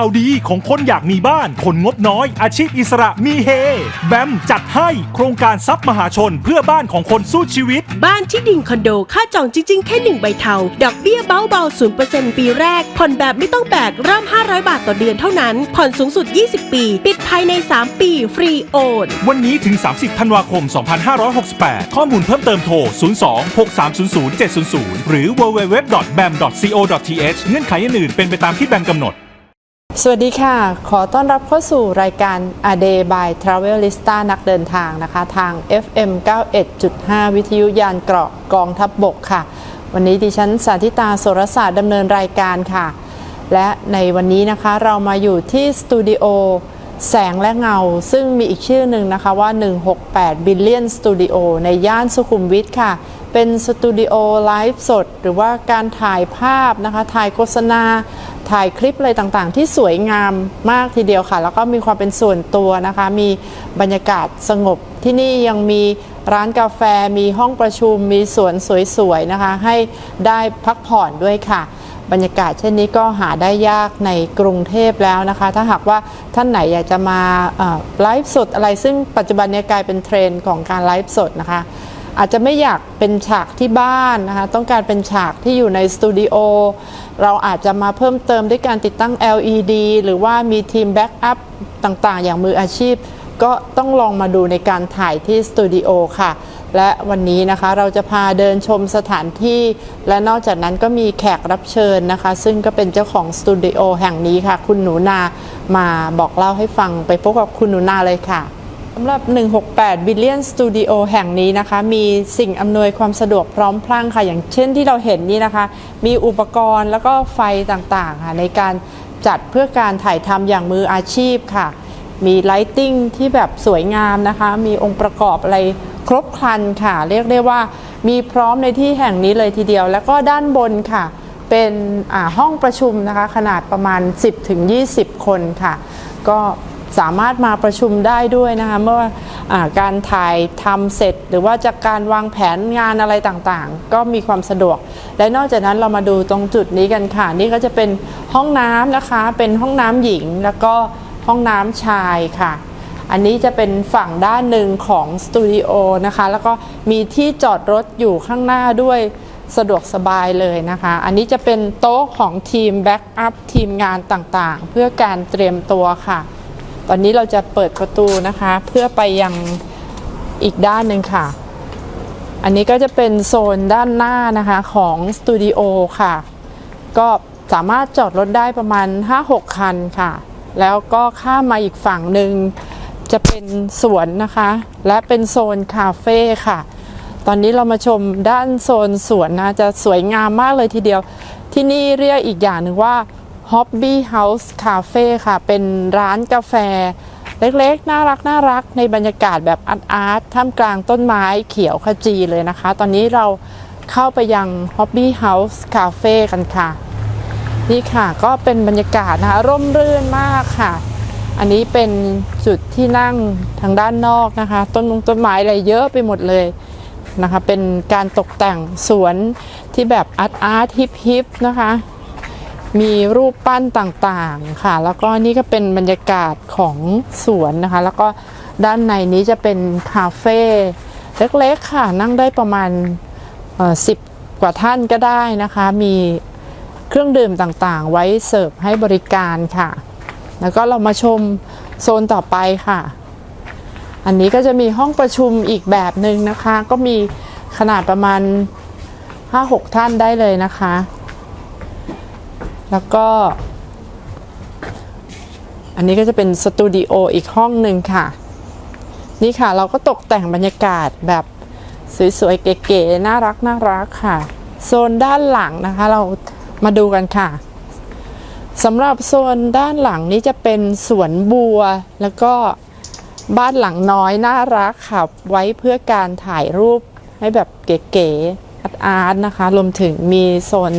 ข่าวดีของคนอยากมีบ้าน คนงบน้อย อาชีพอิสระมีเฮ แบมจัดให้โครงการซับมหาชนเพื่อบ้านของคนสู้ชีวิต บ้านที่ดินคอนโดค่าจองจริง ๆ แค่หนึ่งใบเทา ดอกเบี้ยเบาๆ0%ปีแรก ผ่อนแบบไม่ต้องแบกเริ่ม 500 บาทต่อเดือนเท่านั้น ผ่อนสูงสุด 20 ปี ปิดภายใน 3 ปี ฟรีโอน วันนี้ถึง 30 ธันวาคม 2568 ข้อมูลเพิ่มเติมโทร 02 6300 700 หรือ www.bam.co.th เงื่อนไขอื่นๆเป็นไปตามที่แบมกำหนด สวัสดีค่ะ ขอต้อนรับเข้าสู่รายการ A Day by Travelista นักเดินทางนะคะ ทาง FM 91.5 วิทยุยานเกราะกองทัพบบกค่ะ วันนี้ดิฉันสาธิตาโสรศาสตร์ดำเนินรายการค่ะ และในวันนี้นะคะเรามาอยู่ที่สตูดิโอแสงและเงา ซึ่งมีอีกชื่อหนึ่งนะคะว่า 168 Billion Studio ในย่านสุขุมวิทค่ะ เป็นสตูดิโอไลฟ์สด หรือว่าการถ่ายภาพนะคะ ถ่ายโฆษณา ถ่ายคลิปอะไรต่างๆ ที่สวยงามมากทีเดียวค่ะ แล้วก็มีความเป็นส่วนตัวนะคะ มีบรรยากาศสงบ ที่นี่ยังมีร้านกาแฟ มีห้องประชุม มีสวนสวยๆนะคะ ให้ได้พักผ่อนด้วยค่ะ บรรยากาศเช่นนี้ก็หาได้ยากในกรุงเทพแล้วนะคะ ถ้าหากว่าท่านไหนอยากจะมาไลฟ์สดอะไร ซึ่งปัจจุบันเนี้กลายเป็นเทรนด์ของการไลฟ์สดนะคะ อาจจะไม่อยากเป็นฉากที่บ้านนะคะต้องการเป็นฉากที่อยู่ในสตูดิโอเราอาจจะมาเพิ่มเติมด้วยการติดตั้ง LED หรือว่ามีทีมแบ็กอัพต่างๆ อย่างมืออาชีพ ก็ต้องลองมาดูในการถ่ายที่สตูดิโอค่ะ และวันนี้นะคะเราจะพาเดินชมสถานที่ และนอกจากนั้นก็มีแขกรับเชิญนะคะ ซึ่งก็เป็นเจ้าของสตูดิโอแห่งนี้ค่ะ คุณหนูนามาบอกเล่าให้ฟังไปพบกับคุณหนูนาเลยค่ะ สำหรับ 168 Billion Studio แห่งนี้นะคะ มีสิ่งอำนวยความสะดวกพร้อมพรั่งค่ะ อย่างเช่นที่เราเห็นนี่นะคะ มีอุปกรณ์แล้วก็ไฟต่างๆค่ะในการจัดเพื่อการถ่ายทำอย่างมืออาชีพค่ะ มีไลติ้งที่แบบสวยงามนะคะ มีองค์ประกอบอะไรครบครันค่ะ เรียกได้ว่ามีพร้อมในที่แห่งนี้เลยทีเดียว แล้วก็ด้านบนค่ะ เป็นห้องประชุมนะคะ ขนาดประมาณ 10-20 คนค่ะ ก็ สามารถมาประชุมได้ด้วยนะคะเมื่ออการถ่ายทำเสร็จ หรือว่าจากการวางแผนงานอะไรต่างๆ ก็มีความสะดวก และนอกจากนั้นเรามาดูตรงจุดนี้กันค่ะ นี่ก็จะเป็นห้องน้ำนะคะ เป็นห้องน้ำหญิงแล้วก็ห้องน้ำชายค่ะ อันนี้จะเป็นฝั่งด้านหนึ่งของสตูดิโอนะคะ แล้วก็มีที่จอดรถอยู่ข้างหน้าด้วยสะดวกสบายเลยนะคะ อันนี้จะเป็นโต๊ะของทีมแบ็กอัพทีมงานต่างๆ เพื่อการเตรียมตัวค่ะ ตอนนี้เราจะเปิดประตูนะคะ เพื่อไปยังอีกด้านหนึ่งค่ะ อันนี้ก็จะเป็นโซนด้านหน้านะคะของสตูดิโอค่ะ ก็สามารถจอดรถได้ประมาณ 5-6 คันค่ะ แล้วก็ข้ามมาอีกฝั่งหนึ่งจะเป็นสวนนะคะ และเป็นโซนคาเฟ่ค่ะ ตอนนี้เรามาชมด้านโซนสวนนะจะสวยงามมากเลยทีเดียว ที่นี่เรียกอีกอย่างหนึ่งว่า Hobby House Cafe ค่ะ เป็นร้านกาแฟ เล็กๆ น่ารักน่ารักในบรรยากาศแบบอาร์ตอาร์ตท่ามกลางต้นไม้เขียวขจีเลยนะคะ ตอนนี้เราเข้าไปยัง Hobby House Cafe กันค่ะ นี่ค่ะก็เป็นบรรยากาศนะคะ ร่มรื่นมากค่ะ อันนี้เป็นจุดที่นั่งทางด้านนอกนะคะ ต้นมงต้นไม้อะไรเยอะไปหมดเลยนะคะ เป็นการตกแต่งสวนที่แบบอาร์ตอาร์ตฮิปฮิปนะคะ มีรูปปั้นต่างๆค่ะ แล้วก็นี่ก็เป็นบรรยากาศของสวนนะคะ แล้วก็ด้านในนี้จะเป็นคาเฟ่เล็กๆค่ะ นั่งได้ประมาณสิบกว่าท่านก็ได้นะคะ มีเครื่องดื่มต่างๆ ไว้เสิร์ฟให้บริการค่ะ แล้วก็เรามาชมโซนต่อไปค่ะ อันนี้ก็จะมีห้องประชุมอีกแบบหนึ่งนะคะ ก็มีขนาดประมาณ 5-6 ท่านได้เลยนะคะ แล้วก็ อันนี้ก็จะเป็นสตูดิโออีกห้องหนึ่งค่ะ นี่ค่ะเราก็ตกแต่งบรรยากาศแบบสวยๆ เก๋ๆ น่ารักน่ารักค่ะ โซนด้านหลังนะคะเรามาดูกันค่ะสำหรับโซนด้านหลังนี้จะเป็นสวนบัว แล้วก็บ้านหลังน้อยน่ารักค่ะ ไว้เพื่อการถ่ายรูปให้แบบเก๋ๆอาร์ตนะคะ รวมถึงมีโซน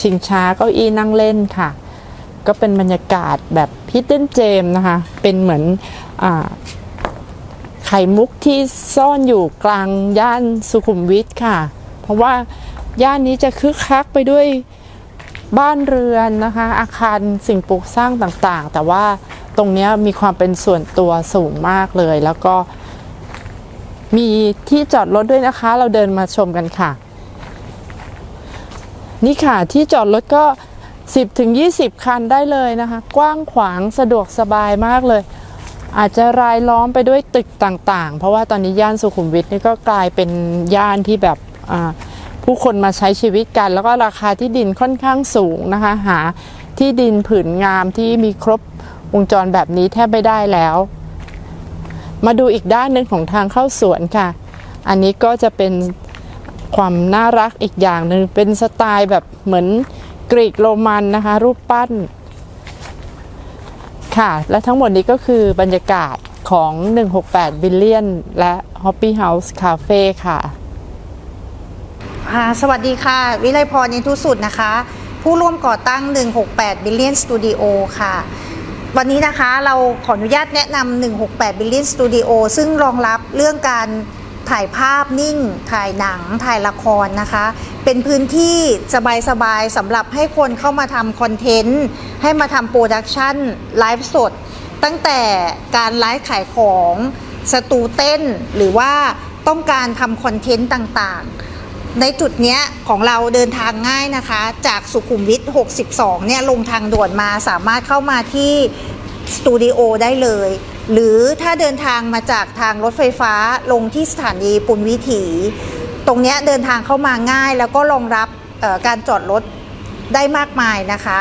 ชิงช้าเก้าอี้นั่งเล่นค่ะ ก็เป็นบรรยากาศแบบพิทเดนเจมนะคะ เป็นเหมือนอไข่มุกที่ซ่อนอยู่กลางย่านสุขุมวิทค่ะ เพราะว่าย่านนี้จะคึกคักไปด้วยบ้านเรือนนะคะ อาคารสิ่งปลูกสร้างต่างๆ แต่ว่าตรงนี้มีความเป็นส่วนตัวสูงมากเลย แล้วก็มีที่จอดรถด้วยนะคะ เราเดินมาชมกันค่ะ นี่ค่ะที่จอดรถก็ 10ถึง20 คันได้เลยนะคะ กว้างขวางสะดวกสบายมากเลย อาจจะรายล้อมไปด้วยตึกต่างๆ เพราะว่าตอนนี้ย่านสุขุมวิทนี่ก็กลายเป็นย่านที่แบบผู้คนมาใช้ชีวิตกัน แล้วก็ราคาที่ดินค่อนข้างสูงนะคะ หาที่ดินผืนงามที่มีครบวงจรแบบนี้แทบไม่ได้แล้ว มาดูอีกด้านหนึ่งของทางเข้าสวนค่ะ อันนี้ก็จะเป็น ความน่ารักอีกอย่างหนึ่งเป็นสไตล์แบบเหมือนกรีกโรมันนะคะ รูปปั้น ค่ะ และทั้งหมดนี้ก็คือบรรยากาศของ 168 บิลเลียน และ Hoppy House Cafe ค่ะอ่าสวัสดีค่ะ วิไลพรนินทุสุดนะคะ ผู้ร่วมก่อตั้ง 168 Billion Studio ค่ะ วันนี้นะคะเราขออนุญาตแนะนำ 168 Billion Studio ซึ่งรองรับเรื่องการ ถ่ายภาพนิ่ง ถ่ายหนัง ถ่ายละครนะคะ เป็นพื้นที่สบายๆสำหรับให้คนเข้ามาทำคอนเทนต์ ให้มาทำโปรดักชันไลฟ์สด ตั้งแต่การไลฟ์ขายของสตูเต้น หรือว่าต้องการทำคอนเทนต์ต่างๆ ในจุดเนี้ยของเราเดินทางง่ายนะคะ จากสุขุมวิท 62 เนี่ยลงทางด่วนมาสามารถเข้ามาที่สตูดิโอได้เลย หรือถ้าเดินทางมาจากทางรถไฟฟ้าลงที่สถานีปุณวิถี ตรงเนี้ยเดินทางเข้ามาง่าย แล้วก็รองรับเอ่อการจอดรถได้มากมายนะคะ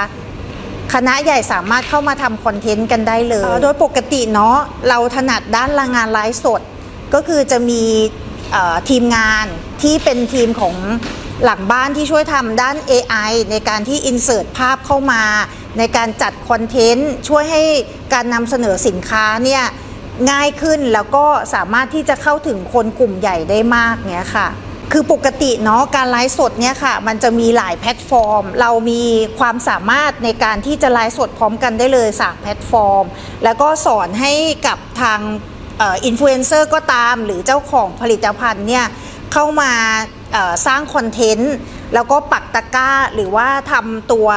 คณะใหญ่สามารถเข้ามาทำคอนเทนต์กันได้เลย โดยปกติเนาะเราถนัดด้านรายงานไลฟ์สด ก็คือจะมีเอ่อทีมงานที่เป็นทีมของหลังบ้านที่ช่วยทำด้าน AI ในการที่อินเสิร์ตภาพเข้ามา ในการจัดคอนเทนต์ช่วยให้การนำเสนอสินค้าเนี่ยง่ายขึ้นแล้วก็สามารถที่จะเข้าถึงคนกลุ่มใหญ่ได้มากเนี้ยค่ะ คือปกติเนาะการไลฟ์สดเนี่ยค่ะ มันจะมีหลายแพลตฟอร์ม เรามีความสามารถในการที่จะไลฟ์สดพร้อมกันได้เลยสามแพลตฟอร์ม แล้วก็สอนให้กับทางอินฟลูเอนเซอร์ก็ตาม หรือเจ้าของผลิตภัณฑ์เนี่ยเข้ามาสร้างคอนเทนต์ แล้วก็ปักตะกร้าหรือว่าทำตัว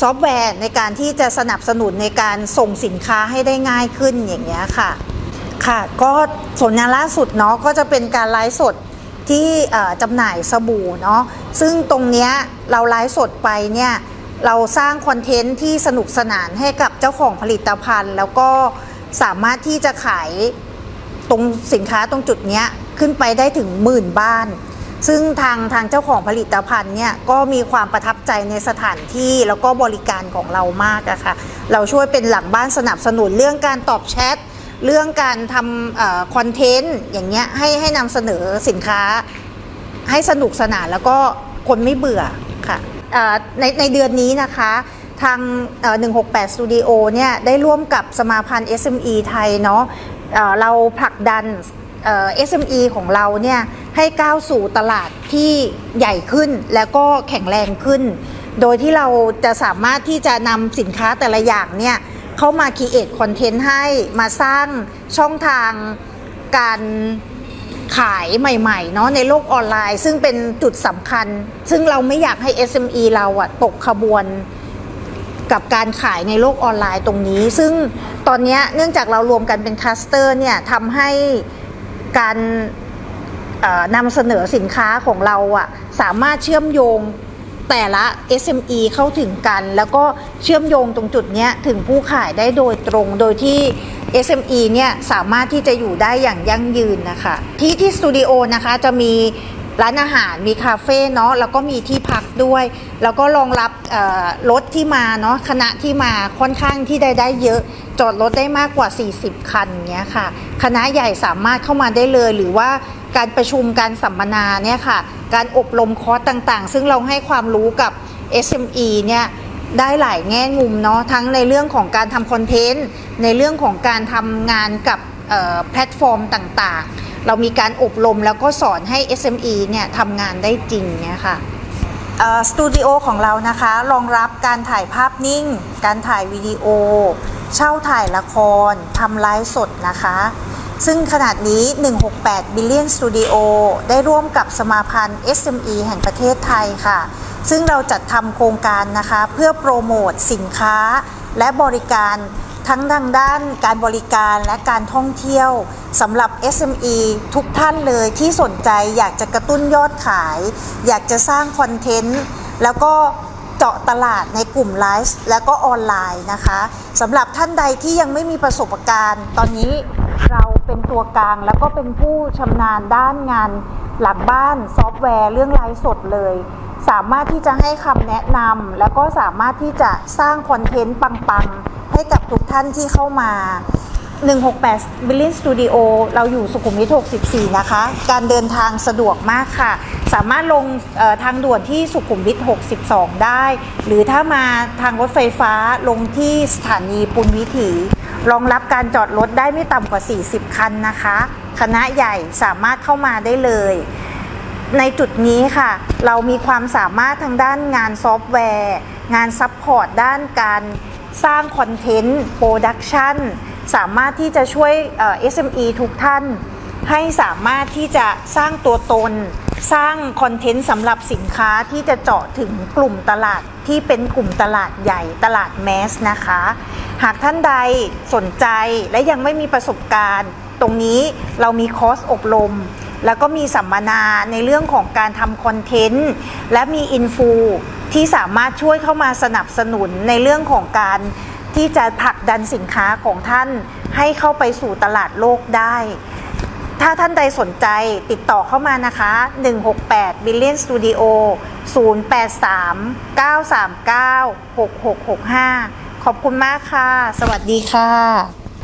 ซอฟต์แวร์ในการที่จะสนับสนุนในการส่งสินค้าให้ได้ง่ายขึ้นอย่างเงี้ยค่ะ ค่ะก็ผลงานล่าสุดเนาะก็จะเป็นการไลฟ์สดที่จำหน่ายสบู่เนาะซึ่งตรงเนี้ยเราไลฟ์สดไปเนี่ยเราสร้างคอนเทนต์ที่สนุกสนานให้กับเจ้าของผลิตภัณฑ์ แล้วก็สามารถที่จะขายตรงสินค้าตรงจุดเนี้ยขึ้นไปได้ถึงหมื่นบ้าน ซึ่งทางทางเจ้าของผลิตภัณฑ์เนี่ยก็มีความประทับใจในสถานที่แล้วก็บริการของเรามากอะค่ะ เราช่วยเป็นหลังบ้านสนับสนุนเรื่องการตอบแชท เรื่องการทำคอนเทนต์อย่างเงี้ยให้ให้นำเสนอสินค้า ให้สนุกสนานแล้วก็คนไม่เบื่อค่ะในในเดือนนี้นะคะทาง 168 Studio เนี่ยได้ร่วมกับสมาพันธ์ SME ไทยเนาะเราผลักดัน เอ่อ SME ของเราเนี่ยให้ก้าวสู่ตลาดที่ใหญ่ขึ้นแล้วก็แข็งแรงขึ้น โดยที่เราจะสามารถที่จะนำสินค้าแต่ละอย่างเนี่ยเข้ามาคีเอทคอนเทนต์ให้มาสร้างช่องทางการขายใหม่ๆเนาะในโลกออนไลน์ ซึ่งเป็นจุดสำคัญ ซึ่งเราไม่อยากให้ SME เราอะตกขบวนกับการขายในโลกออนไลน์ตรงนี้ ซึ่งตอนนี้เนื่องจากเรารวมกันเป็นคลัสเตอร์เนี่ยทำให้ การนำเสนอสินค้าของเราอะสามารถเชื่อมโยงแต่ละ SME เข้าถึงกัน แล้วก็เชื่อมโยงตรงจุดนี้ถึงผู้ขายได้โดยตรงโดยที่ SME เนี่ยสามารถที่จะอยู่ได้อย่างยั่งยืนนะคะ ที่ที่สตูดิโอนะคะจะมี ร้านอาหารมีคาเฟ่เนาะแล้วก็มีที่พักด้วย แล้วก็รองรับรถที่มาเนาะคณะที่มาค่อนข้างที่ได้ได้เยอะ จอดรถได้มากกว่า 40 คันเนี้ยค่ะ คณะใหญ่สามารถเข้ามาได้เลยหรือว่าการประชุมการสัมมนาเนี่ยค่ะ การอบรมคอร์สต่างๆ ซึ่งเราให้ความรู้กับ SME เนี่ยได้หลายแง่มุมเนาะทั้งในเรื่องของการทำคอนเทนต์ ในเรื่องของการทำงานกับแพลตฟอร์มต่างๆ เรามีการอบรมแล้วก็สอนให้ SME เนี่ยทำงานได้จริงเนี่ยค่ะสตูดิโอของเรานะคะรองรับการถ่ายภาพนิ่ง การถ่ายวิดีโอ เช่าถ่ายละครทำไลฟ์สดนะคะ ซึ่งขนาดนี้ 168 Billion Studio ได้ร่วมกับสมาพันธ์ SME แห่งประเทศไทยค่ะ ซึ่งเราจัดทำโครงการนะคะ เพื่อโปรโมทสินค้าและบริการ ทั้งทางด้านการบริการและการท่องเที่ยวสำหรับ SME ทุกท่านเลยที่สนใจอยากจะกระตุ้นยอดขาย อยากจะสร้างคอนเทนต์ แล้วก็เจาะตลาดในกลุ่มไลฟ์และก็ออนไลน์นะคะสำหรับท่านใดที่ยังไม่มีประสบการณ์ ตอนนี้เราเป็นตัวกลางแล้วก็เป็นผู้ชำนาญด้านงานหลังบ้านซอฟต์แวร์เรื่องไลฟ์สดเลย สามารถที่จะให้คำแนะนำแล้วก็สามารถที่จะสร้างคอนเทนต์ปังๆ ให้กับทุกท่านที่เข้ามา 168 Billion Studio เราอยู่สุขุมวิท 64 นะคะ การเดินทางสะดวกมากค่ะ สามารถลงทางด่วนที่สุขุมวิท 62 ได้ หรือถ้ามาทางรถไฟฟ้าลงที่สถานีปุณวิถี รองรับการจอดรถได้ไม่ต่ำกว่า 40 คันนะคะ คณะใหญ่สามารถเข้ามาได้เลยในจุดนี้ค่ะ เรามีความสามารถทางด้านงานซอฟต์แวร์ งานซัพพอร์ตด้านการ สร้างคอนเทนต์โปรดักชันสามารถที่จะช่วยเอ่อ SME ทุกท่าน ให้สามารถที่จะสร้างตัวตน สร้างคอนเทนต์สำหรับสินค้าที่จะเจาะถึงกลุ่มตลาดที่เป็นกลุ่มตลาดใหญ่ตลาดแมสนะคะ หากท่านใดสนใจและยังไม่มีประสบการณ์ ตรงนี้เรามีคอร์สอบรมแล้วก็มีสัมมนาในเรื่องของการทำคอนเทนต์ และมีอินฟู ที่สามารถช่วยเข้ามาสนับสนุนในเรื่องของการที่จะผลักดันสินค้าของท่านให้เข้าไปสู่ตลาดโลกได้ ถ้าท่านใดสนใจติดต่อเข้ามานะคะ 168 Billion Studio 083 939 6665 ขอบคุณมากค่ะ สวัสดีค่ะ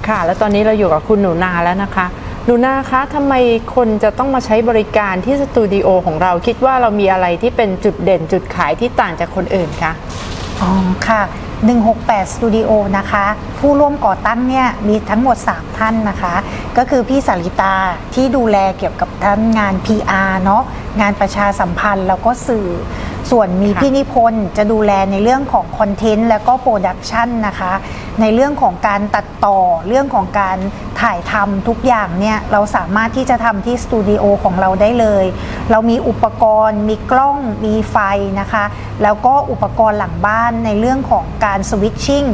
ค่ะ แล้วตอนนี้เราอยู่กับคุณหนูนาแล้วนะคะ หนูนาคะทำไมคนจะต้องมาใช้บริการที่สตูดิโอของเราคิดว่าเรามีอะไรที่เป็นจุดเด่นจุดขายที่ต่างจากคนอื่นคะ อ๋อค่ะ 168 Studio นะคะ ผู้ร่วมก่อตั้งเนี่ยมีทั้งหมด 3 ท่านนะคะ ก็คือพี่สาริตาที่ดูแลเกี่ยวกับด้านงาน PR เนาะงานประชาสัมพันธ์แล้วก็สื่อ ส่วนมีค่ะพี่นิพนธ์จะดูแลในเรื่องของคอนเทนต์แล้วก็โปรดักชันนะคะ ในเรื่องของการตัดต่อเรื่องของการถ่ายทำทุกอย่างเนี่ยเราสามารถที่จะทำที่สตูดิโอของเราได้เลย เรามีอุปกรณ์ มีกล้อง มีไฟนะคะ แล้วก็อุปกรณ์หลังบ้านในเรื่องของการสวิตชิ่ง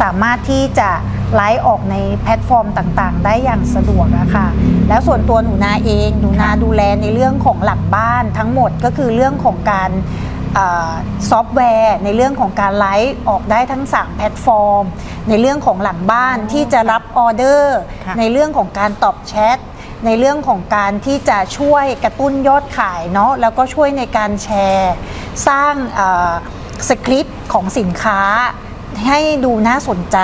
สามารถที่จะไลฟ์ออกในแพลตฟอร์มต่างๆ ได้อย่างสะดวกอะค่ะแล้วส่วนตัวหนูนาเอง หนูนาดูแลในเรื่องของหลังบ้านทั้งหมดก็คือเรื่องของการ ซอฟต์แวร์ ในเรื่องของการไลฟ์ออกได้ทั้ง 3 แพลตฟอร์ม ในเรื่องของหลังบ้านที่จะรับออเดอร์ค่ะในเรื่องของการตอบแชทในเรื่องของการที่จะช่วยกระตุ้นยอดขายเนาะแล้วก็ช่วยในการแชร์ สร้างเอ่อสคริปต์ของสินค้าให้ดูน่าสนใจ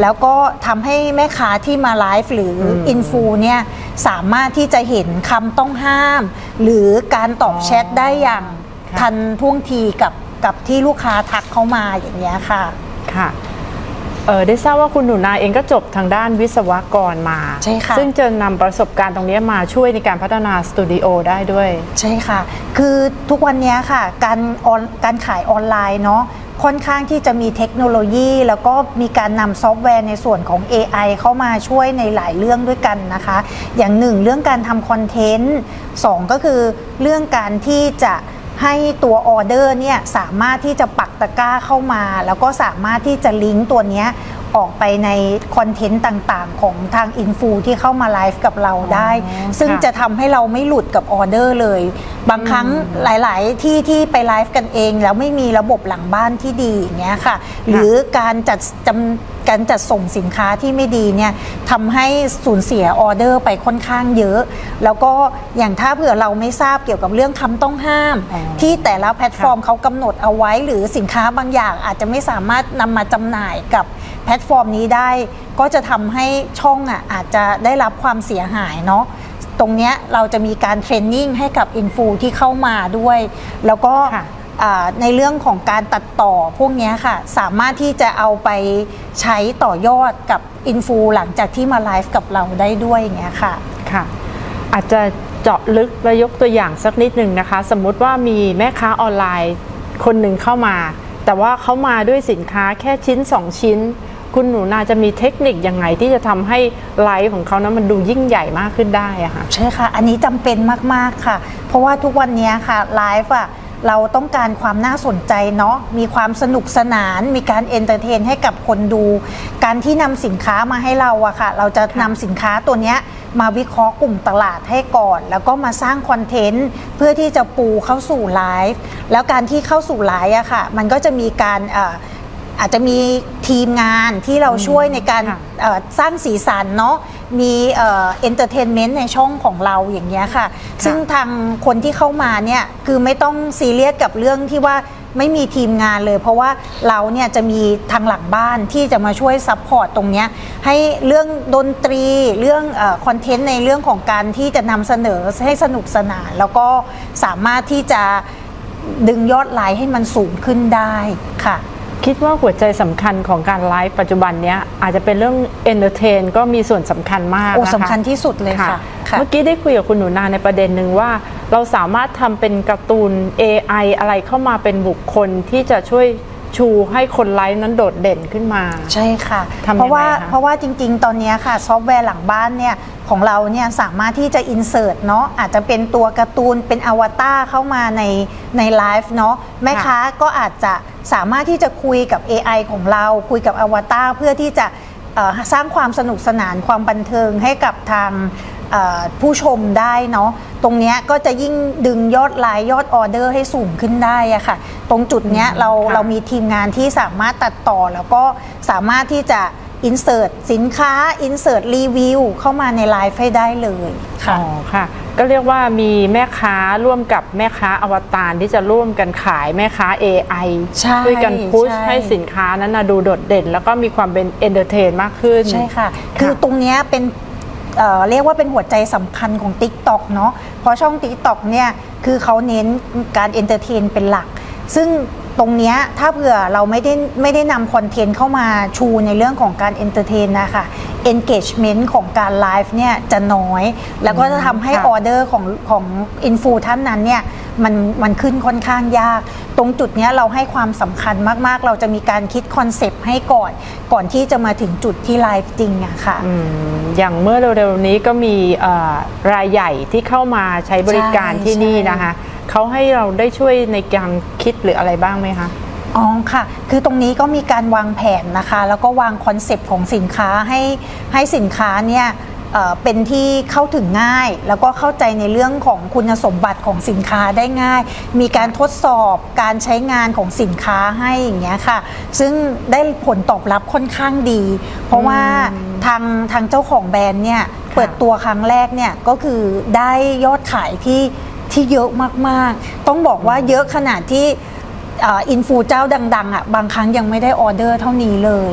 แล้วก็ทำให้แม่ค้าที่มาไลฟ์หรืออมอินฟูเนี่ยสามารถที่จะเห็นคำต้องห้าม หรือการตอบแชทได้อย่างค่ะ ทันท่วงทีกับกับที่ลูกค้าทักเข้ามาอย่างเงี้ยค่ะ ค่ะเออได้ทราบว่าคุณหนูนาเองก็จบทางด้านวิศวกรมา ใช่ค่ะ ซึ่งจะนำประสบการณ์ตรงนี้มาช่วยในการพัฒนาสตูดิโอได้ด้วย ใช่ค่ะ คือทุกวันนี้ค่ะ การออนการขายออนไลน์เนาะค่อนข้างที่จะมีเทคโนโลยี แล้วก็มีการนำซอฟต์แวร์ในส่วนของ AI เข้ามาช่วยในหลายเรื่องด้วยกันนะคะ อย่างหนึ่งเรื่องการทำคอนเทนต์สองก็คือเรื่องการที่จะ ให้ตัวออเดอร์เนี่ยสามารถที่จะปักตะกร้าเข้ามา แล้วก็สามารถที่จะลิงก์ตัวเนี้ย ออกไปในคอนเทนต์ต่างๆ ของทางอินฟูที่เข้ามาไลฟ์กับเราได้อ๋อซึ่งค่ะจะทำให้เราไม่หลุดกับออเดอร์เลย บางครั้งหลายๆ ที่ที่ไปไลฟ์กันเอง แล้วไม่มีระบบหลังบ้านที่ดีอย่างเงี้ยค่ะ หรือการจัดจำการจัดส่งสินค้าที่ไม่ดีเนี่ยทำให้สูญเสียออเดอร์ไปค่อนข้างเยอะ แล้วก็อย่างถ้าเผื่อเราไม่ทราบเกี่ยวกับเรื่องคำต้องห้ามอ๋อที่แต่ละแพลตฟอร์มเขากำหนดเอาไว้ หรือสินค้าบางอย่างอาจจะไม่สามารถนำมาจำหน่ายกับ แพลตฟอร์มนี้ได้ ก็จะทำให้ช่องอะอาจจะได้รับความเสียหายเนาะตรงเนี้ยเราจะมีการเทรนนิ่งให้กับอินฟูที่เข้ามาด้วย แล้วก็ในเรื่องของการตัดต่อพวกเนี้ยค่ะ สามารถที่จะเอาไปใช้ต่อยอดกับอินฟูหลังจากที่มาไลฟ์กับเราได้ด้วยอย่างเงี้ยค่ะค่ะ อาจจะเจาะลึกและยกตัวอย่างสักนิดหนึ่งนะคะ สมมุติว่ามีแม่ค้าออนไลน์คนหนึ่งเข้ามา แต่ว่าเขามาด้วยสินค้าแค่ชิ้น 2 ชิ้น คุณหนูนาจะมีเทคนิคยังไงที่จะทำให้ไลฟ์ของเขานั้นมันดูยิ่งใหญ่มากขึ้นได้อะค่ะใช่ค่ะ อันนี้จำเป็นมากๆค่ะ เพราะว่าทุกวันนี้ค่ะไลฟ์อะเราต้องการความน่าสนใจเนาะ มีความสนุกสนาน มีการเอนเตอร์เทนให้กับคนดู การที่นำสินค้ามาให้เราอะค่ะ เราจะนำสินค้าตัวเนี้ยมาวิเคราะห์กลุ่มตลาดให้ก่อน แล้วก็มาสร้างคอนเทนต์เพื่อที่จะปูเข้าสู่ไลฟ์ แล้วการที่เข้าสู่ไลฟ์อะค่ะ มันก็จะมีการเอ่ออาจจะมีทีมงานที่เราช่วยในการค่ะเอ่อสร้างสีสันเนาะมีเอนเตอร์เทนเมนต์ในช่องของเราอย่างเงี้ยค่ะ ซึ่งทางคนที่เข้ามาเนี่ยคือไม่ต้องซีเรียสกับเรื่องที่ว่าไม่มีทีมงานเลย เพราะว่าเราเนี่ยจะมีทางหลังบ้านที่จะมาช่วยซัพพอร์ตตรงเนี้ยให้เรื่องดนตรีเรื่องคอนเทนต์ในเรื่องของการที่จะนำเสนอให้สนุกสนาน แล้วก็สามารถที่จะดึงยอดไลค์ให้มันสูงขึ้นได้ค่ะ คิดว่าหัวใจสำคัญของการไลฟ์ปัจจุบันเนี้ยอาจจะเป็นเรื่องเอนเตอร์เทนก็มีส่วนสำคัญมากโอ้นะคะสำคัญที่สุดเลยค่ะค่ะ เมื่อกี้ได้คุยกับคุณหนูนาในประเด็นหนึ่งว่า เราสามารถทำเป็นการ์ตูน AI อะไรเข้ามาเป็นบุคคลที่จะช่วย ชูให้คนไลฟ์นั้นโดดเด่นขึ้นมา ใช่ค่ะ ทำยังไงเพราะว่าคะ เพราะว่าจริงๆ ตอนเนี้ยค่ะซอฟต์แวร์หลังบ้านเนี่ยของเราเนี่ยสามารถที่จะอินเสิร์ตเนาะอาจจะเป็นตัวการ์ตูนเป็นอวตารเข้ามาในในไลฟ์เนาะแม่ค้าก็อาจจะสามารถที่จะคุยกับ AI ของเราคุยกับอวตารเพื่อที่จะเอ่อสร้างความสนุกสนานความบันเทิงให้กับทางเอ่อ ผู้ชมได้เนาะตรงเนี้ยก็จะยิ่งดึงยอดไลน์ยอดออเดอร์ให้สูงขึ้นได้อะค่ะ ตรงจุดเนี้ยเราค่ะเรามีทีมงานที่สามารถตัดต่อแล้วก็สามารถที่จะอินเสิร์ตสินค้าอินเสิร์ตรีวิวเข้ามาในไลฟ์ให้ได้เลยค่ะอ๋อค่ะ ก็เรียกว่ามีแม่ค้าร่วมกับแม่ค้าอวตารที่จะร่วมกันขายแม่ค้า AI ใช่ช่วยกันพุชใช่ให้สินค้านั้นนะดูโดดเด่น แล้วก็มีความเป็นเอนเตอร์เทนมากขึ้น ใช่ค่ะ คือตรงเนี้ยเป็น เเรียกว่าเป็นหัวใจสำคัญของ Tik t o อกเนาะเพราะช่อง Tik t o อกเนี่ยคือเขาเน้นการเอนเตอร์เทนเป็นหลัก ซึ่ง ตรงเนี้ยถ้าเผื่อเราไม่ได้ไม่ได้นำคอนเทนต์เข้ามาชูในเรื่องของการเอนเตอร์เทนนะคะ engagement ของการไลฟ์เนี่ยจะน้อย แล้วก็จะทำให้ค่ะออเดอร์ของของอินฟูท่านนั้นเนี่ยมันมันขึ้นค่อนข้างยาก ตรงจุดเนี้ยเราให้ความสำคัญมาก ๆ เราจะมีการคิดคอนเซปต์ให้ก่อน ก่อนที่จะมาถึงจุดที่ไลฟ์จริงอะค่ะอืมอย่างเมื่อเร็ว ๆ นี้ก็มีเอ่อรายใหญ่ที่เข้ามาใช้บริการใช่ที่นี่ใช่นะคะ เขาให้เราได้ช่วยในการคิดหรืออะไรบ้างไหมคะ อ๋อค่ะ คือตรงนี้ก็มีการวางแผนนะคะ แล้วก็วางคอนเซปต์ของสินค้าให้ให้สินค้าเนี่ยเอ่อเป็นที่เข้าถึงง่าย แล้วก็เข้าใจในเรื่องของคุณสมบัติของสินค้าได้ง่าย มีการทดสอบการใช้งานของสินค้าให้อย่างเงี้ยค่ะ ซึ่งได้ผลตอบรับค่อนข้างดี เพราะว่าทางทางเจ้าของแบรนด์เนี่ยเปิดตัวครั้งแรกเนี่ยก็คือได้ยอดขายที่ ที่เยอะมากๆ ต้องบอกว่าเยอะขนาดที่เอ่ออินฟูเจ้าดังๆอะบางครั้งยังไม่ได้ออเดอร์เท่านี้เลย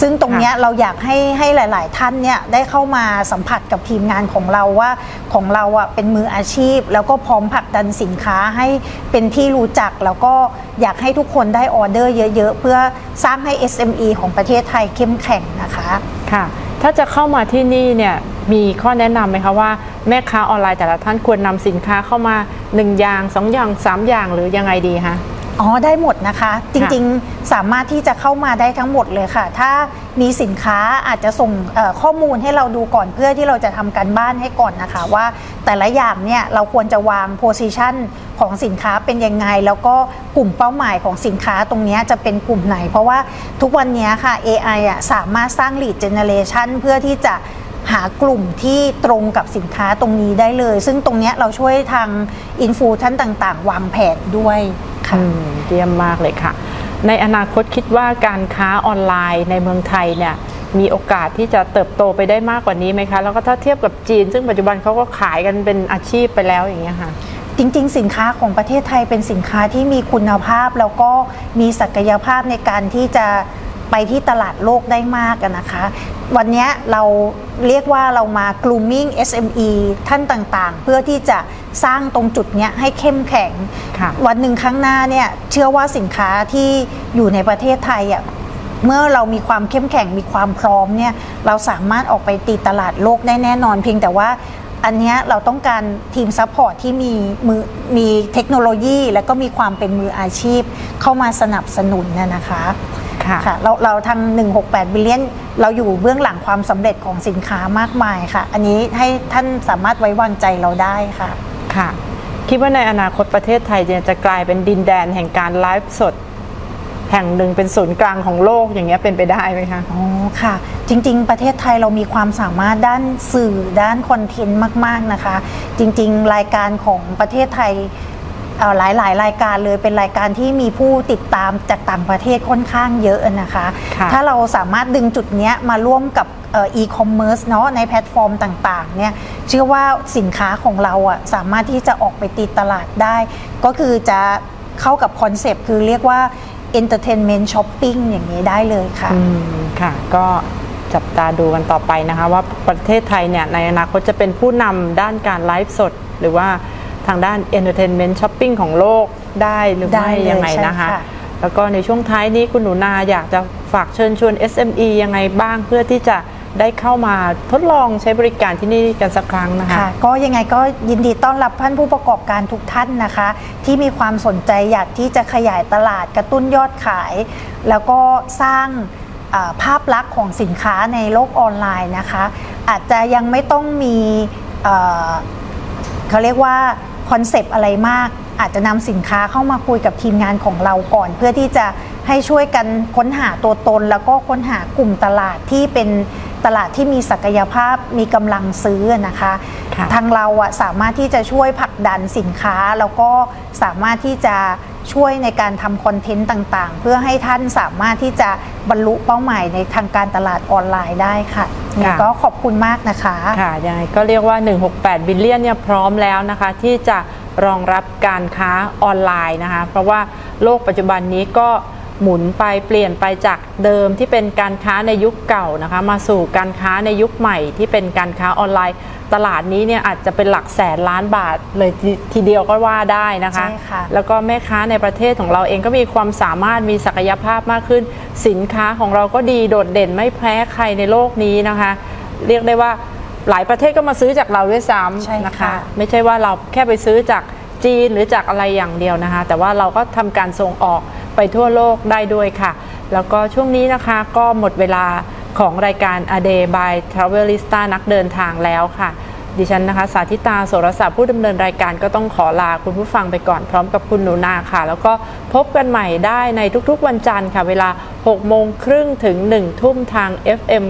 ซึ่งตรงเนี้ยเราอยากให้ให้หลาย ๆ ท่านเนี่ยได้เข้ามาสัมผัสกับทีมงานของเราว่าของเราอะเป็นมืออาชีพ แล้วก็พร้อมผลักดันสินค้าให้เป็นที่รู้จัก แล้วก็อยากให้ทุกคนได้ออเดอร์เยอะ ๆ เพื่อสร้างให้ SME ของประเทศไทยเข้มแข็งนะคะค่ะ ถ้าจะเข้ามาที่นี่เนี่ยมีข้อแนะนำไหมคะว่าแม่ค้าออนไลน์แต่ละท่านควรนำสินค้าเข้ามาหนึ่งอย่างสองอย่างสามอย่างหรือยังไงดีคะ อ๋อได้หมดนะคะ จริงๆสามารถที่จะเข้ามาได้ทั้งหมดเลยค่ะ ถ้ามีสินค้าอาจจะส่งข้อมูลให้เราดูก่อนเพื่อที่เราจะทำการบ้านให้ก่อนนะคะ ว่าแต่ละอย่างเนี่ยเราควรจะวางโพซิชันของสินค้าเป็นยังไง แล้วก็กลุ่มเป้าหมายของสินค้าตรงนี้จะเป็นกลุ่มไหน เพราะว่าทุกวันนี้ค่ะ AI อะสามารถสร้าง lead generation เพื่อที่จะ หากลุ่มที่ตรงกับสินค้าตรงนี้ได้เลย ซึ่งตรงเนี้ยเราช่วยทางอินฟูท่านต่าง ๆ วางแผนด้วยค่ะ อืมเยี่ยมมากเลยค่ะ ในอนาคตคิดว่าการค้าออนไลน์ในเมืองไทยเนี่ยมีโอกาสที่จะเติบโตไปได้มากกว่านี้ไหมคะ แล้วก็ถ้าเทียบกับจีน ซึ่งปัจจุบันเขาก็ขายกันเป็นอาชีพไปแล้วอย่างเงี้ยค่ะ จริงๆ สินค้าของประเทศไทยเป็นสินค้าที่มีคุณภาพ แล้วก็มีศักยภาพในการที่จะไปที่ตลาดโลกได้มากอะนะคะวันเนี้ยเราเรียกว่าเรามา grooming SME ท่านต่างๆ เพื่อที่จะสร้างตรงจุดเนี้ยให้เข้มแข็งค่ะวันหนึ่งข้างหน้าเนี่ยเชื่อว่าสินค้าที่อยู่ในประเทศไทยอะเมื่อเรามีความเข้มแข็งมีความพร้อมเนี่ยเราสามารถออกไปตีตลาดโลกได้แน่นอน เพียงแต่ว่าอันเนี้ยเราต้องการทีมซัพพอร์ตที่มีมือมีเทคโนโลยี และก็มีความเป็นมืออาชีพเข้ามาสนับสนุนน่ะนะคะ ค่ะค่ะเราเราทาง168 บิลเลียน เราอยู่เบื้องหลังความสำเร็จของสินค้ามากมายค่ะ อันนี้ให้ท่านสามารถไว้วางใจเราได้ค่ะ ค่ะ คิดว่าในอนาคตประเทศไทยเนี่ยจะกลายเป็นดินแดนแห่งการไลฟ์สดแห่งหนึ่งเป็นศูนย์กลางของโลกอย่างเงี้ยเป็นไปได้ไหมคะ อ๋อ ค่ะ จริง ๆ ประเทศไทยเรามีความสามารถด้านสื่อด้านคอนเทนต์มาก ๆ นะคะ จริง ๆ รายการของประเทศไทย เอ่อหลายๆรายการเลยเป็นรายการที่มีผู้ติดตามจากต่างประเทศค่อนข้างเยอะนะคะค่ะถ้าเราสามารถดึงจุดเนี้ยมาร่วมกับเอีคอมเมิร์ซเนาะในแพลตฟอร์มต่างๆเนี่ยเชื่อว่าสินค้าของเราอะสามารถที่จะออกไปตีตลาดได้ ก็คือจะเข้ากับคอนเซปต์คือเรียกว่า entertainment shopping อย่างนี้ได้เลยค่ะอืมค่ะ ก็จับตาดูกันต่อไปนะคะ ว่าประเทศไทยเนี่ยในอนาคตจะเป็นผู้นำด้านการไลฟ์สดหรือว่า ทางด้าน entertainment shopping ของโลกได้หรือได้ไม่เลยยังไงใช่นะคะค่ะแล้วก็ในช่วงท้ายนี้คุณหนูนาอยากจะฝากเชิญชวน SME ยังไงบ้างเพื่อที่จะได้เข้ามาทดลองใช้บริการที่นี่กันสักครั้งนะคะค่ะก็ยังไงก็ยินดีต้อนรับท่านผู้ประกอบการทุกท่านนะคะ ที่มีความสนใจอยากที่จะขยายตลาดกระตุ้นยอดขาย แล้วก็สร้างอ่าภาพลักษณ์ของสินค้าในโลกออนไลน์นะคะ อาจจะยังไม่ต้องมีเอ่อเขาเรียกว่าค อนเซปต์อะไรมาก อาจจะนำสินค้าเข้ามาคุยกับทีมงานของเราก่อน เพื่อที่จะให้ช่วยกันค้นหาตัวตน แล้วก็ค้นหากลุ่มตลาดที่เป็นตลาดที่มีศักยภาพมีกำลังซื้อนะคะค่ะทางเราอะสามารถที่จะช่วยผลักดันสินค้า แล้วก็สามารถที่จะช่วยในการทำคอนเทนต์ต่างๆ เพื่อให้ท่านสามารถที่จะบรรลุเป้าหมายในทางการตลาดออนไลน์ได้ค่ะยังไงก็ขอบคุณมากนะคะ ค่ะยังไงก็เรียกว่า 168 บิลเลียนเนี่ยพร้อมแล้วนะคะที่จะ รองรับการค้าออนไลน์นะคะ เพราะว่าโลกปัจจุบันนี้ก็หมุนไปเปลี่ยนไปจากเดิมที่เป็นการค้าในยุคเก่านะคะ มาสู่การค้าในยุคใหม่ที่เป็นการค้าออนไลน์ ตลาดนี้เนี่ยอาจจะเป็นหลักแสนล้านบาทเลยทีทีเดียวก็ว่าได้นะคะใช่ค่ะแล้วก็แม่ค้าในประเทศของเราเองก็มีความสามารถมีศักยภาพมากขึ้น สินค้าของเราก็ดีโดดเด่นไม่แพ้ใครในโลกนี้นะคะ เรียกได้ว่า หลายประเทศก็มาซื้อจากเราด้วยซ้ใช่ำนะคะค่ะไม่ใช่ว่าเราแค่ไปซื้อจากจีนหรือจากอะไรอย่างเดียวนะคะ แต่ว่าเราก็ทำการส่งออกไปทั่วโลกได้ด้วยค่ะ แล้วก็ช่วงนี้นะคะก็หมดเวลาของรายการ A Day by Travelista นักเดินทางแล้วค่ะ ดิฉันนะคะ สาธิตาโสรศักดิ์ผู้ดำเนินรายการก็ต้องขอลาคุณผู้ฟังไปก่อนพร้อมกับคุณหนูนาค่ะ แล้วก็พบกันใหม่ได้ในทุกๆวันจันทร์ค่ะ เวลา 6 โมงครึ่งถึง 1 ทุ่มทาง FM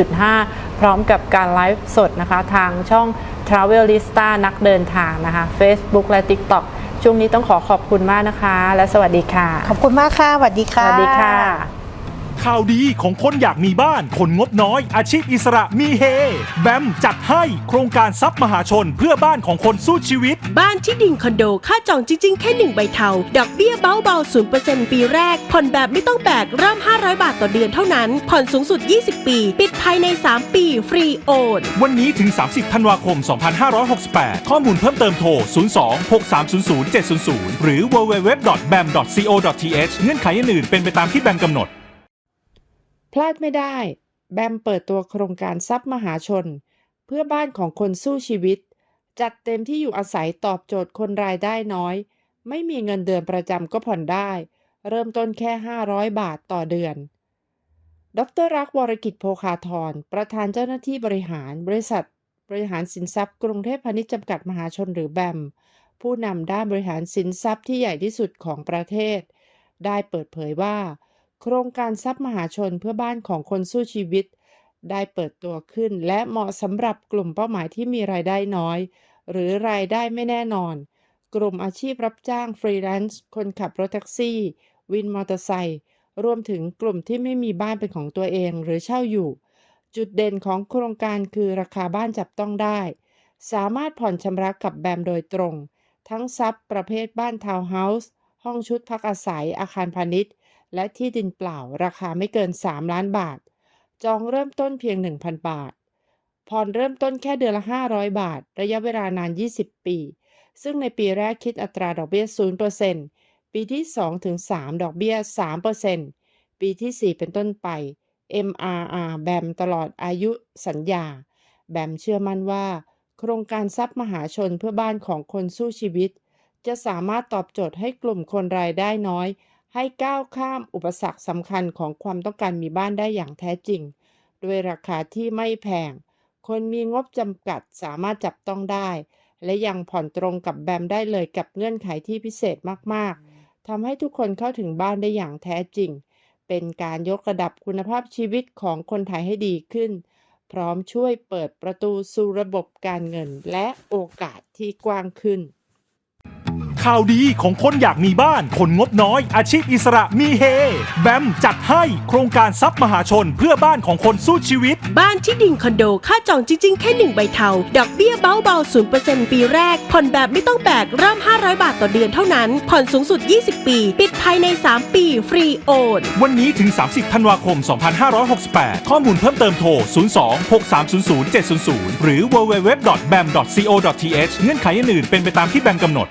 91.5พ ร้อมกับการไลฟ์สดนะคะทางช่อง Travelista นักเดินทางนะคะ Facebook และ TikTok ช่วงนี้ต้องขอขอบคุณมากนะคะ และสวัสดีค่ะ ขอบคุณมากค่ะสวัสดีสค่ะ วัสดีค่ะ ข่าวดีของคนอยากมีบ้าน คนงบน้อย อาชีพอิสระมีเฮ แบมจัดให้โครงการทรัพย์มหาชนเพื่อบ้านของคนสู้ชีวิต บ้านที่ดินคอนโดค่าจองจริง ๆ แค่1ใบเทา ดอกเบี้ยเบาๆ0%ปีแรก ผ่อนแบบไม่ต้องแบกเริ่ม 500 บาทต่อเดือนเท่านั้น ผ่อนสูงสุด 20 ปี ปิดภายใน 3 ปีฟรีโอนวันนี้ถึง 30 ธันวาคม 2568 ข้อมูลเพิ่มเติมโทร 02 6300 700 หรือ www.bam.co.th เงื่อนไขอื่นๆเป็นไปตามที่แบมกำหนด พลาดไม่ได้ แบมเปิดตัวโครงการทรัพย์มหาชน เพื่อบ้านของคนสู้ชีวิต จัดเต็มที่อยู่อาศัยตอบโจทย์คนรายได้น้อย ไม่มีเงินเดือนประจำก็ผ่อนได้ เริ่มต้นแค่ 500 บาทต่อเดือน ดรรักวรกิจโภคาธรประธานเจ้าหน้าที่บริหาร บริษัท บริหารสินทรัพย์กรุงเทพพาณิชย์จำกัดมหาชนหรือแบม ผู้นำด้านบริหารสินทรัพย์ที่ใหญ่ที่สุดของประเทศ ได้เปิดเผยว่า โครงการทรัพย์มหาชนเพื่อบ้านของคนสู้ชีวิต ได้เปิดตัวขึ้น และเหมาะสำหรับกลุ่มเป้าหมายที่มีรายได้น้อย หรือรายได้ไม่แน่นอน กลุ่มอาชีพรับจ้างฟรีแลนซ์คนขับรถแท็กซี่ วินมอเตอร์ไซค์รวมถึงกลุ่มที่ไม่มีบ้านเป็นของตัวเองหรือเช่าอยู่ จุดเด่นของโครงการคือราคาบ้านจับต้องได้ สามารถผ่อนชำระกับแบมโดยตรง ทั้งทรัพย์ประเภทบ้านทาวน์เฮาส์ห้องชุดพักอาศัยอาคารพาณิชย์ และที่ดินเปล่าราคาไม่เกิน 3 ล้านบาท จองเริ่มต้นเพียง 1,000 บาท ผ่อนเริ่มต้นแค่เดือนละ 500 บาท ระยะเวลานาน 20 ปี ซึ่งในปีแรกคิดอัตราดอกเบี้ย 0%ปีที่2ถึง3ดอกเบี้ย 3%ปีที่ 4 เป็นต้นไป MRR แบมตลอดอายุสัญญา แบมเชื่อมั่นว่า โครงการทรัพย์มหาชนเพื่อบ้านของคนสู้ชีวิต จะสามารถตอบโจทย์ให้กลุ่มคนรายได้น้อย ให้ก้าวข้ามอุปสรรคสำคัญของความต้องการมีบ้านได้อย่างแท้จริง ด้วยราคาที่ไม่แพง คนมีงบจำกัดสามารถจับต้องได้ และยังผ่อนตรงกับแบมได้เลยกับเงื่อนไขที่พิเศษมากๆทำให้ทุกคนเข้าถึงบ้านได้อย่างแท้จริง เป็นการยกระดับคุณภาพชีวิตของคนไทยให้ดีขึ้น พร้อมช่วยเปิดประตูสู่ระบบการเงินและโอกาสที่กว้างขึ้น ข่าวดีของคนอยากมีบ้าน คนงบน้อย อาชีพอิสระมีเฮ แบมจัดให้โครงการทรัพย์มหาชนเพื่อบ้านของคนสู้ชีวิต บ้านที่ดินคอนโดค่าจองจริง ๆ แค่1ใบเทา ดอกเบี้ยเบาๆ0%ปีแรก ผ่อนแบบไม่ต้องแบกเริ่ม 500 บาทต่อเดือนเท่านั้น ผ่อนสูงสุด 20 ปี ปิดภายใน 3 ปีฟรีโอนวันนี้ถึง 30 ธันวาคม 2568 ข้อมูลเพิ่มเติมโทร 02 6300 700 หรือ www.bam.co.th เงื่อนไขอื่นๆเป็นไปตามที่แบมกำหนด